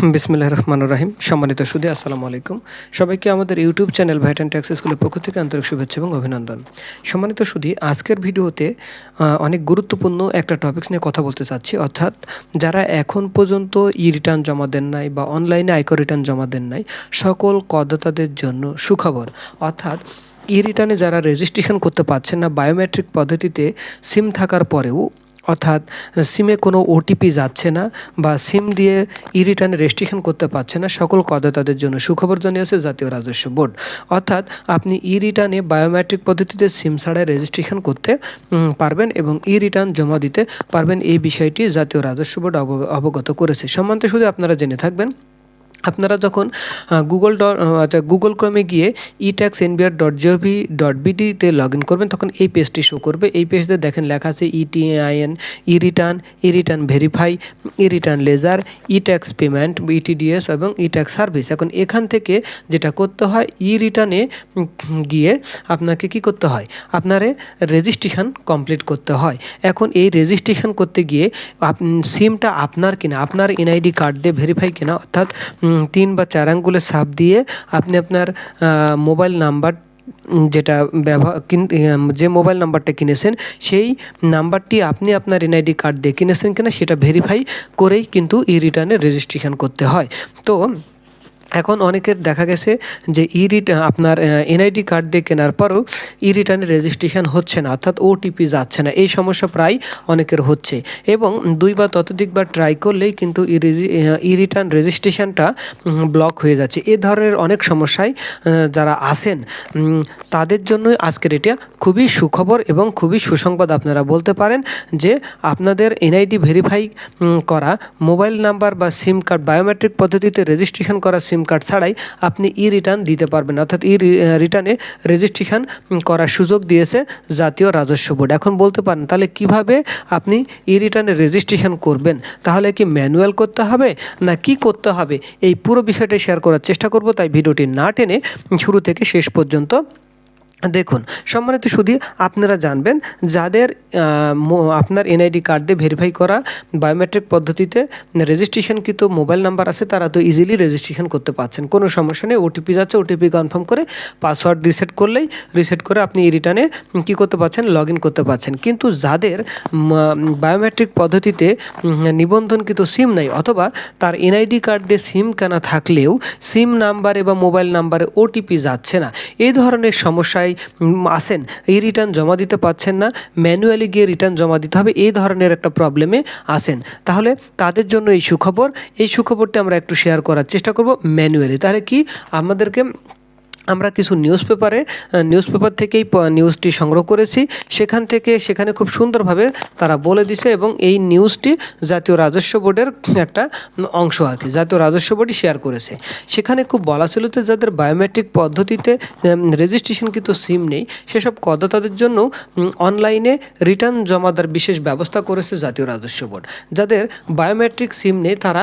বিসমিল্লাহ রহমান রাহিম। সম্মানিত সুদী, আসসালামু আলাইকুম। সবাইকে আমাদের YouTube channel VAT and tax স্কুলের পক্ষ থেকে আন্তরিক শুভেচ্ছা এবং অভিনন্দন। সম্মানিত সুদী, আজকের ভিডিওতে অনেক গুরুত্বপূর্ণ একটা টপিকস নিয়ে কথা বলতে চাচ্ছি। অর্থাৎ, যারা এখন পর্যন্ত ই রিটার্ন জমা দেন নাই বা অনলাইনে আয়কর রিটার্ন জমা দেন নাই, সকল করদাতাদের জন্য সুখবর। অর্থাৎ ই রিটার্নে যারা রেজিস্ট্রেশন করতে পারছেন না বায়োমেট্রিক পদ্ধতিতে সিম থাকার পরেও অর্থাৎ সিমে কোনো ওটিপি যাচ্ছে না বা সিম দিয়ে ই রিটার্নে রেজিস্ট্রেশন করতে পারছে না, সকল করদাতাদের জন্য সুখবর জানিয়েছে জাতীয় রাজস্ব বোর্ড। অর্থাৎ আপনি ই রিটার্নে বায়োমেট্রিক পদ্ধতিতে সিম ছাড়াই রেজিস্ট্রেশন করতে পারবেন এবং ই রিটার্ন জমা দিতে পারবেন এই বিষয়টি জাতীয় রাজস্ব বোর্ড অবগত করেছে। সম্বন্ধে শুধু আপনারা জেনে থাকবেন আপনারা যখন গুগল ডট আচ্ছা গুগল ক্রমে গিয়ে e tax NBR dot GOV dot বিডিতে log in করবেন, তখন এই পেজটি শো করবে। এই পেজতে দেখেন লেখা আছে ETIN e return e return verify e return ledger e tax payment ETDS এবং ই ট্যাক্স সার্ভিস এখন এখান থেকে যেটা করতে হয় ই রিটার্নে গিয়ে আপনাকে কি করতে হয়? আপনারে রেজিস্ট্রেশন কমপ্লিট করতে হয়। এখন এই রেজিস্ট্রেশন করতে গিয়ে সিমটা আপনার কিনা, আপনার এনআইডি কার্ড দিয়ে ভেরিফাই কিনা, অর্থাৎ তিন বা চার আঙ্গুলের ছাপ দিয়ে আপনি আপনার মোবাইল নাম্বার যেটা ব্যবহার যে মোবাইল নাম্বারটা কিনেছেন, সেই নাম্বারটি আপনি আপনার এনআইডি কার্ড দিয়ে কিনেছেন কিনা সেটা ভেরিফাই করেই কিন্তু ই রিটার্নে রেজিস্ট্রেশন করতে হয়। তো এখন অনেকের দেখা গেছে যে ই আপনার এনআইডি কার্ড দিয়ে কেনার পরও ই রিটার্নের রেজিস্ট্রেশন হচ্ছে না, অর্থাৎ ওটিপি যাচ্ছে না। এই সমস্যা প্রায় অনেকের হচ্ছে। এবং দুই বা ততোধিকবার ট্রাই করলেই কিন্তু ই রিটার্ন রেজিস্ট্রেশনটা ব্লক হয়ে যাচ্ছে। এ ধরনের অনেক সমস্যায় যারা আছেন তাদের জন্য আজকের এটা খুবই সুখবর এবং খুবই সুসংবাদ আপনারা বলতে পারেন যে আপনাদের এনআইডি ভেরিফাই করা, মোবাইল নাম্বার বা সিম কার্ড বায়োমেট্রিক পদ্ধতিতে রেজিস্ট্রেশন করা সিম কার্ড ছাড়াই আপনি ই রিটার্ন দিতে পারবেন। অর্থাৎ ই রিটার্নে রেজিস্ট্রেশন করার সুযোগ দিয়েছে জাতীয় রাজস্ব বোর্ড। এখন বলতে পারেন, তাহলে কীভাবে আপনি ই রিটার্নে রেজিস্ট্রেশন করবেন? তাহলে কি ম্যানুয়াল করতে হবে না কি করতে হবে? এই পুরো বিষয়টা শেয়ার করার চেষ্টা করব, তাই ভিডিওটি না টেনে শুরু থেকে শেষ পর্যন্ত দেখুন, সম্মানিত শুধু আপনারা জানবেন যাদের আপনার এনআইডি কার্ড দিয়ে ভেরিফাই করা বায়োমেট্রিক পদ্ধতিতে রেজিস্ট্রেশনকৃত মোবাইল নাম্বার আছে, তারা তো ইজিলি রেজিস্ট্রেশন করতে পারছেন। কোনো সমস্যা নেই ওটিপি যাচ্ছে ওটিপি কনফার্ম করে পাসওয়ার্ড রিসেট করলেই রিসেট করে আপনি রিটার্নে কী করতে পারছেন লগ ইন করতে পারছেন। কিন্তু যাদের বায়োমেট্রিক পদ্ধতিতে নিবন্ধনকৃত সিম নাই, অথবা তার এনআইডি কার্ড দিয়ে সিম কেনা থাকলেও সিম নাম্বারে বা মোবাইল নাম্বারে ওটিপি যাচ্ছে না, এই ধরনের সমস্যায় উম, আসেন। এই রিটার্ন জমা দিতে পারছেন না ম্যানুয়ালি গিয়ে রিটার্ন জমা দিতে হবে এই ধরনের একটা প্রবলেমে আসেন। তাহলে তাদের জন্য এই সুখবর এই সুখবরটি আমরা একটু শেয়ার করার চেষ্টা করব ম্যানুয়ালি তাহলে কি? আমাদেরকে আমরা কিছু নিউজ পেপারে নিউজ পেপার থেকেই নিউজটি সংগ্রহ করেছি। সেখান থেকে সেখানে খুব সুন্দরভাবে তারা বলে দিছে এবং এই নিউজটি জাতীয় রাজস্ব বোর্ডের একটা অংশ আর কি, জাতীয় রাজস্ব বোর্ডই শেয়ার করেছে। সেখানে খুব বলা ছিল যে যাদের বায়োমেট্রিক পদ্ধতিতে রেজিস্ট্রেশন কিন্তু সিম নেই, সেসব করদাতাদের জন্য অনলাইনে রিটার্ন জমা দেওয়ার বিশেষ ব্যবস্থা করেছে জাতীয় রাজস্ব বোর্ড। যাদের বায়োমেট্রিক সিম নেই, তারা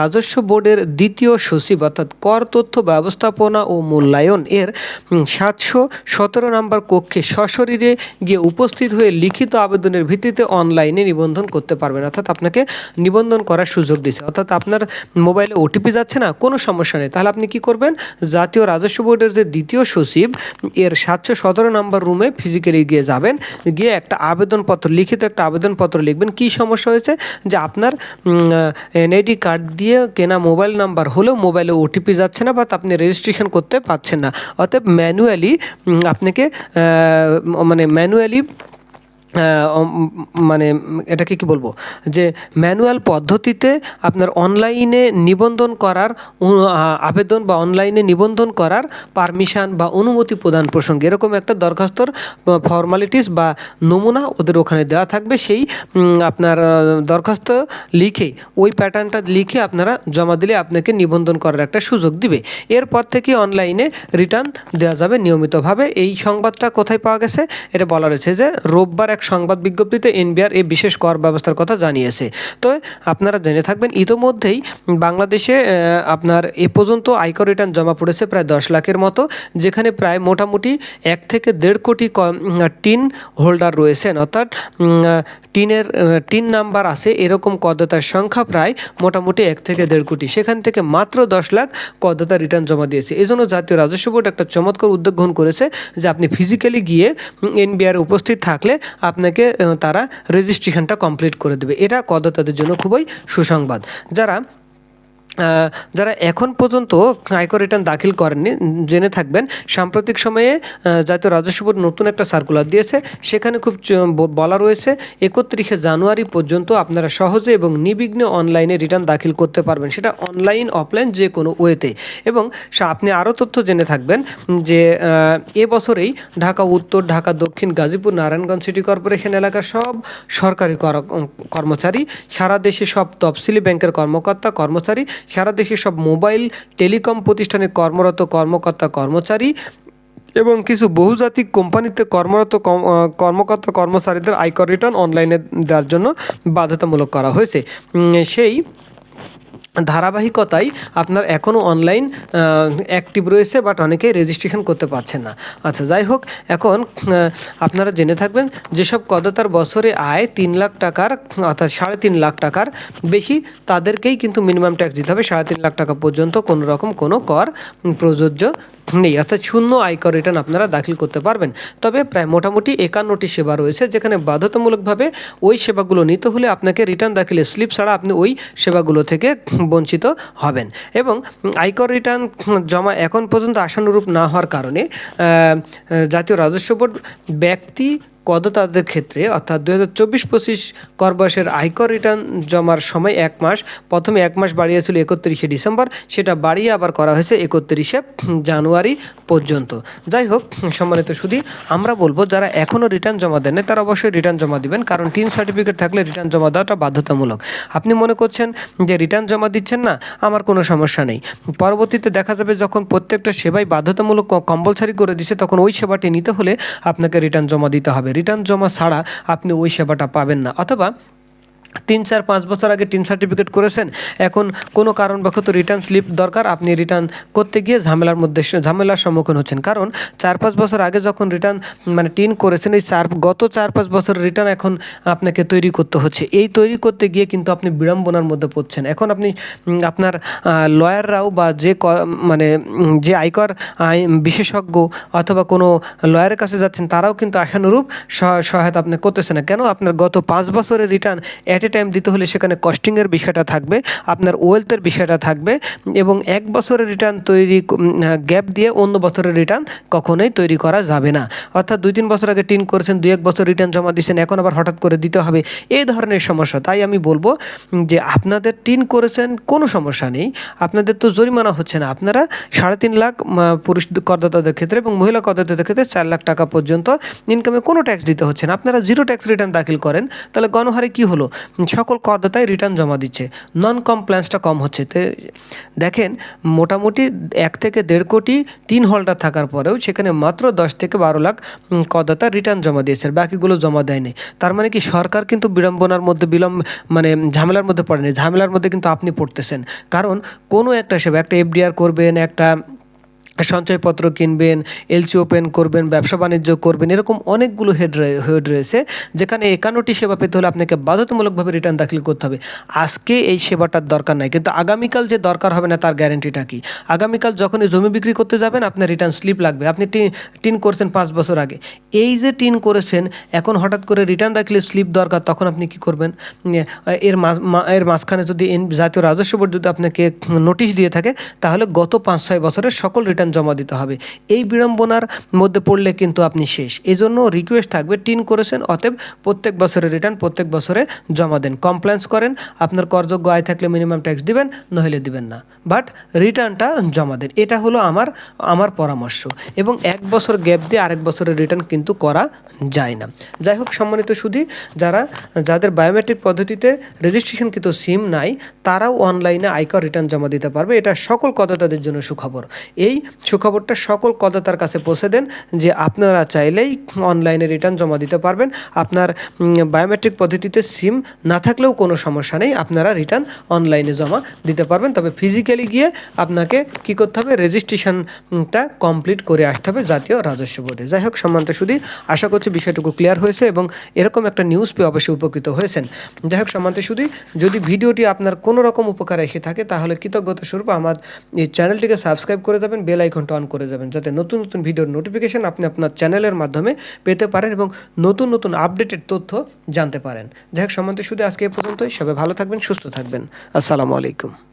রাজস্ব বোর্ডের দ্বিতীয় সচিব অর্থাৎ কর, তথ্য, ব্যবস্থাপনা ও মূল্যায়ন এর সাতশো সতেরো নম্বর কক্ষে সশরীরে গিয়ে উপস্থিত হয়ে লিখিত আবেদনের ভিত্তিতে অনলাইনে নিবন্ধন করতে পারবেন। অর্থাৎ আপনাকে নিবন্ধন করার সুযোগ দিচ্ছে অর্থাৎ আপনার মোবাইলে ওটিপি যাচ্ছে না, কোনো সমস্যা নেই। তাহলে আপনি কি করবেন? জাতীয় রাজস্ব বোর্ডের যে দ্বিতীয় সচিব, এর সাতশো সতেরো নম্বর রুমে ফিজিক্যালি গিয়ে যাবেন। গিয়ে একটা আবেদনপত্র, লিখিত একটা আবেদনপত্র লিখবেন। কি সমস্যা হয়েছে? যে আপনার এনআইডি কার্ড দিয়ে কেনা মোবাইল নাম্বার হলেও মোবাইলে ওটিপি যাচ্ছে না বা আপনি রেজিস্ট্রেশন করতে পারছেন না। অতএব ম্যানুয়ালি আপনাকে মানে ম্যানুয়ালি মানে এটাকে কি বলব? যে ম্যানুয়াল পদ্ধতিতে আপনার অনলাইনে নিবন্ধন করার আবেদন বা অনলাইনে নিবন্ধন করার পারমিশন বা অনুমতি প্রদান প্রসঙ্গে এরকম একটা দরখাস্তর ফর্মালিটিস বা নমুনা ওদের ওখানে দেওয়া থাকবে। সেই আপনার দরখাস্ত লিখে, ওই প্যাটার্নটা লিখে আপনারা জমা দিলে আপনাকে নিবন্ধন করার একটা সুযোগ দিবে। এরপর থেকে অনলাইনে রিটার্ন দেওয়া যাবে নিয়মিতভাবে। এই সংবাদটা কোথায় পাওয়া গেছে? এটা বলা রয়েছে যে রোববার এক এক সংবাদ বিজ্ঞপ্তিতে এনবিআর এই বিশেষ কর ব্যবস্থার কথা জানিয়েছে। তো আপনারা জেনে থাকবেন, ইতোমধ্যেই বাংলাদেশে আপনার এ পর্যন্ত আয়কর রিটার্ন জমা পড়েছে প্রায় দশ লাখের মতো, যেখানে প্রায় মোটামুটি এক থেকে দেড় কোটি টিন হোল্ডার রয়েছেন। অর্থাৎ টিনের টিন নাম্বার আছে, এরকম করদাতার সংখ্যা প্রায় মোটামুটি এক থেকে দেড় কোটি। সেখান থেকে মাত্র দশ লাখ করদাতা রিটার্ন জমা দিয়েছে। এই জন্য জাতীয় রাজস্ব বোর্ড একটা চমৎকার উদ্যোগ গ্রহণ করেছে যে আপনি ফিজিক্যালি গিয়ে এনবিআর উপস্থিত থাকলে আপনাকে তারা রেজিস্ট্রেশনটা কমপ্লিট করে দেবে। এটা কদাতাদের জন্য খুবই সুসংবাদ। যারা যারা এখন পর্যন্ত আয়কর রিটার্ন দাখিল করেননি, জেনে থাকবেন, সাম্প্রতিক সময়ে জাতীয় রাজস্ব বোর্ড নতুন একটা সার্কুলার দিয়েছে, সেখানে খুব বলা রয়েছে, একত্রিশে জানুয়ারি পর্যন্ত আপনারা সহজে এবং নির্বিঘ্নে অনলাইনে রিটার্ন দাখিল করতে পারবেন। সেটা অনলাইন অফলাইন যে কোনো ওয়েতে এবং আপনি আরও তথ্য জেনে থাকবেন যে এ বছরেই ঢাকা, উত্তর ঢাকা, দক্ষিণ গাজীপুর, নারায়ণগঞ্জ সিটি কর্পোরেশন এলাকার সব সরকারি কর- কর্মচারী, সারা দেশে সব তফসিলি ব্যাংকের কর্মকর্তা, কর্মচারী সারা দেশে সব মোবাইল, টেলিকম প্রতিষ্ঠানে কর্মরত কর্মকর্তা কর্মচারী এবং কিছু বহুজাতিক কোম্পানিতে কর্মরত কর্মকর্তা কর্মচারীদের আয়কর রিটার্ন অনলাইনে দেওয়ার জন্য বাধ্যতামূলক করা হয়েছে। সেই ধারাবাহিকতায় আপনার এখনও অনলাইন অ্যাক্টিভ রয়েছে বাট অনেকেই রেজিস্ট্রেশন করতে পারছেন না। আচ্ছা যাই হোক, এখন আপনারা জেনে থাকবেন, যেসব করদাতার বছরে আয় তিন লাখ টাকার, অর্থাৎ সাড়ে তিন লাখ টাকার বেশি, তাদেরকেই কিন্তু মিনিমাম ট্যাক্স দিতে হবে, সাড়ে তিন লাখ টাকা পর্যন্ত কোনো রকম কোনো কর প্রযোজ্য নেই। অর্থাৎ শূন্য আয়কর রিটার্ন আপনারা দাখিল করতে পারবেন। তবে প্রায় মোটামুটি একান্নটি সেবা রয়েছে, যেখানে বাধ্যতামূলকভাবে ওই সেবাগুলো নিতে হলে আপনাকে রিটার্ন দাখিলের স্লিপ ছাড়া আপনি ওই সেবাগুলো থেকে বঞ্চিত হবেন। এবং আয়কর রিটার্ন জমা এখন পর্যন্ত আশানুরূপ না হওয়ার কারণে জাতীয় রাজস্ব বোর্ড ব্যক্তি করদাতাদের ক্ষেত্রে, অর্থাৎ দু হাজার চব্বিশ পঁচিশ কর বয়সের আয়কর রিটার্ন জমার সময় এক মাস, প্রথমে এক মাস বাড়িয়েছিল একত্রিশে ডিসেম্বর, সেটা বাড়িয়ে আবার করা হয়েছে একত্রিশে জানুয়ারি পর্যন্ত। যাই হোক, সম্মানিত শুধু আমরা বলব যারা এখনও রিটার্ন জমা দেন তারা অবশ্যই রিটার্ন জমা দিবেন, কারণ টিন সার্টিফিকেট থাকলে রিটার্ন জমা দেওয়াটা বাধ্যতামূলক। আপনি মনে করছেন যে রিটার্ন জমা দিচ্ছেন না, আমার কোনো সমস্যা নেই। পরবর্তীতে দেখা যাবে যখন প্রত্যেকটা সেবাই বাধ্যতামূলক কম্পালসারি করে দিছে, তখন ওই সেবাটি নিতে হলে আপনাকে রিটার্ন জমা দিতে হবে। রিটার্ন জমা ছাড়া আপনি ওই সেবাটা পাবেন না। অথবা তিন চার পাঁচ বছর আগে টিন সার্টিফিকেট করেছেন। এখন কোনো কারণবশত রিটার্ন স্লিপ দরকার, আপনি রিটার্ন করতে গিয়ে ঝামেলার মধ্যে ঝামেলার সম্মুখীন হচ্ছেন। কারণ চার পাঁচ বছর আগে যখন রিটার্ন মানে টিন করেছেন, এই চার গত চার পাঁচ বছরের রিটার্ন এখন আপনাকে তৈরি করতে হচ্ছে। এই তৈরি করতে গিয়ে কিন্তু আপনি বিড়ম্বনার মধ্যে পড়ছেন। এখন আপনি আপনার লয়াররাও বা যে মানে যে আয়কর বিশেষজ্ঞ অথবা কোনো লয়ারের কাছে যাচ্ছেন, তারাও কিন্তু আশানুরূপ সহ- সহায়তা আপনি করতেছে না। কেন? আপনার গত পাঁচ বছরের রিটার্ন অ্যাট এ টাইম দিতে হলে সেখানে কস্টিংয়ের বিষয়টা থাকবে, আপনার ওয়েলথের বিষয়টা থাকবে এবং এক বছরের রিটার্ন তৈরি গ্যাপ দিয়ে অন্য বছরের রিটার্ন কখনোই তৈরি করা যাবে না। অর্থাৎ দুই তিন বছর আগে টিন করেছেন, দুই এক বছর রিটার্ন জমা দিয়েছেন, এখন আবার হঠাৎ করে দিতে হবে। এই ধরনের সমস্যা। তাই আমি বলব যে আপনাদের টিন করেছেন, কোনো সমস্যা নেই। আপনাদের তো জরিমানা হচ্ছে না। আপনারা সাড়ে তিন লাখ পুরুষ করদাতাদের ক্ষেত্রে এবং মহিলা করদাতাদের ক্ষেত্রে চার লাখ টাকা পর্যন্ত ইনকামে কোনো ট্যাক্স দিতে হচ্ছে না। আপনারা জিরো ট্যাক্স রিটার্ন দাখিল করেন, তাহলে গণহারে কি হলো? সকল করদাতাই রিটার্ন জমা দিচ্ছে। নন কমপ্লায়েন্সটা কম হচ্ছে। তো দেখেন, মোটামুটি এক থেকে দেড় কোটি তিন হোল্ডার থাকার পরেও সেখানে মাত্র দশ থেকে বারো লাখ করদাতা রিটার্ন জমা দিয়েছে বাকিগুলো জমা দেয়নি। তার মানে কি সরকার কিন্তু বিড়ম্বনার মধ্যে বিলম্ব মানে ঝামেলার মধ্যে পড়েনি। ঝামেলার মধ্যে কিন্তু আপনি পড়তেছেন। কারণ কোনো একটা সেবা, একটা এফডিআর করবেন, একটা সঞ্চয়পত্র কিনবেন, এলসি ওপেন করবেন, ব্যবসা বাণিজ্য করবেন, এরকম অনেকগুলো হেড হেড রয়েছে, যেখানে একান্নটি সেবা পেতে হলে আপনাকে বাধ্যতামূলকভাবে রিটার্ন দাখিল করতে হবে। আজকে এই সেবাটার দরকার নাই, কিন্তু আগামীকাল যে দরকার হবে না তার গ্যারেন্টিটা কি? আগামীকাল যখনই জমি বিক্রি করতে যাবেন, আপনার রিটার্ন স্লিপ লাগবে। আপনি টিন করছেন পাঁচ বছর আগে। এই যে টিন করেছেন, এখন হঠাৎ করে রিটার্ন দাখিলের স্লিপ দরকার, তখন আপনি কি করবেন? এর মাঝ এর মাঝখানে যদি জাতীয় রাজস্ব বোর্ড যদি আপনাকে নোটিশ দিয়ে থাকে, তাহলে গত পাঁচ ছয় বছরের সকল রিটার্ন জমা দিতে হবে। এই বিড়ম্বনার মধ্যে পড়লে কিন্তু আপনি শেষ। এই জন্য রিকোয়েস্ট থাকবে, টিন করেছেন, অতএব প্রত্যেক বছরের রিটার্ন প্রত্যেক বছরে জমা দেন। কমপ্লেন্স করেন, আপনার করযোগ্য আয় থাকলে মিনিমাম ট্যাক্স দিবেন, নইলে দিবেন না। বাট রিটার্নটা জমা দেন। এটা হলো আমার আমার পরামর্শ। এবং এক বছর গ্যাপ দিয়ে আরেক বছরের রিটার্ন কিন্তু করা যায় না। যাই হোক, সম্মানিত সুধী, যারা, যাদের বায়োমেট্রিক পদ্ধতিতে রেজিস্ট্রেশনকৃত সিম নাই, তারাও অনলাইনে আয়কর রিটার্ন জমা দিতে পারবে। এটা সকল করদাতাদের জন্য সুখবর। এই সুখবরটা সকল করদাতার কাছে পৌঁছে দেন যে আপনারা চাইলেই অনলাইনে রিটার্ন জমা দিতে পারবেন। আপনার বায়োমেট্রিক পদ্ধতিতে সিম না থাকলেও কোনো সমস্যা নেই, আপনারা রিটার্ন অনলাইনে জমা দিতে পারবেন। তবে ফিজিক্যালি গিয়ে আপনাকে কি করতে হবে? রেজিস্ট্রেশনটা কমপ্লিট করে আসতে হবে জাতীয় রাজস্ব বোর্ডে। যাই হোক, সম্মানিত শুধু আশা করছি বিষয়টুকু ক্লিয়ার হয়েছে এবং এরকম একটা নিউজ পেয়ে অবশ্যই উপকৃত হয়েছেন। যাই হোক, সম্মানিত শুধু যদি ভিডিওটি আপনার কোনো রকম উপকার এসে থাকে, তাহলে কৃতজ্ঞতা স্বরূপ আমার এই চ্যানেলটিকে সাবস্ক্রাইব করে দেবেন বেল আইকনটা অন করে যাবেন। যাতে নতুন নতুন ভিডিওর নোটিফিকেশান আপনি আপনার চ্যানেলের মাধ্যমে পেতে পারেন এবং নতুন নতুন আপডেটেড তথ্য জানতে পারেন। যাই হোক সম্বন্ধে শুধু আজকে এ পর্যন্তই। সবাই ভালো থাকবেন, সুস্থ থাকবেন। আসসালামু আলাইকুম।